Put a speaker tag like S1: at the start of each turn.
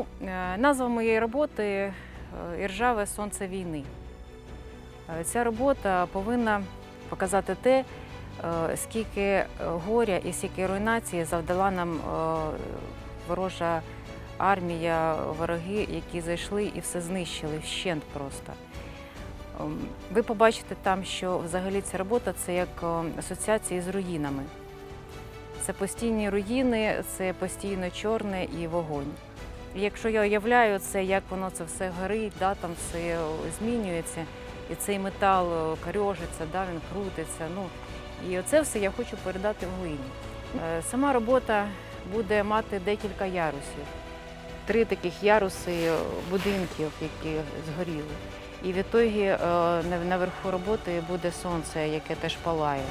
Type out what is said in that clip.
S1: Е, Назва моєї роботи е, Іржаве сонце війни. Е, Ця робота повинна показати те, скільки горя і скільки руйнації завдала нам ворожа армія, вороги, які зайшли і все знищили вщент просто. Ем, Ви побачите там, що взагалі ця робота це як асоціація з руїнами. Це постійні руїни, це постійно чорне і вогонь. Якщо я уявляю це, як воно це все горить, да, там все змінюється, і цей метал е, корьожиться, да, він крутиться. Ну, і оце все я хочу передати в глині. Е, Сама робота буде мати декілька ярусів. Три таких яруси будинків, які згоріли. І в ітогі е, наверху роботи буде сонце, яке теж палає.